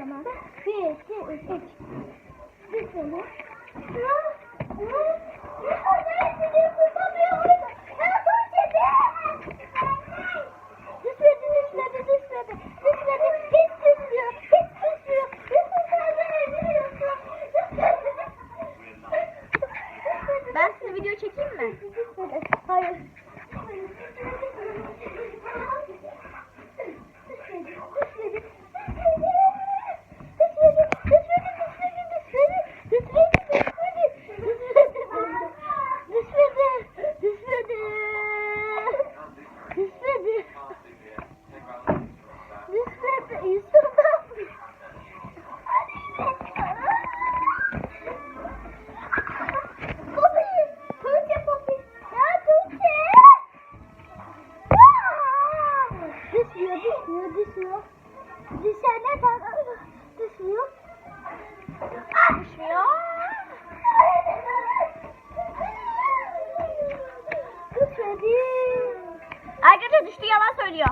zaman. Bir, sonu. Ne? Ne? Ne? Ne? Ne? Ne? Ne? Ne? Ne? Ne? Ne? Ne? Ne? Ne? Ne? Ne? Ne? Düşmedi, düşmedi, düşmedi. Düşmedi, hiç düşmüyor. Hiç düşmüyor. iki, üç. Bir sene. Ben size video çekeyim mi? Hayır. Düşmüyor, düşmüyor. Düşenler tamam. Düşmüyor. Düşmüyor. Düşmedi. Arkadaşlar düştü yalan söylüyor.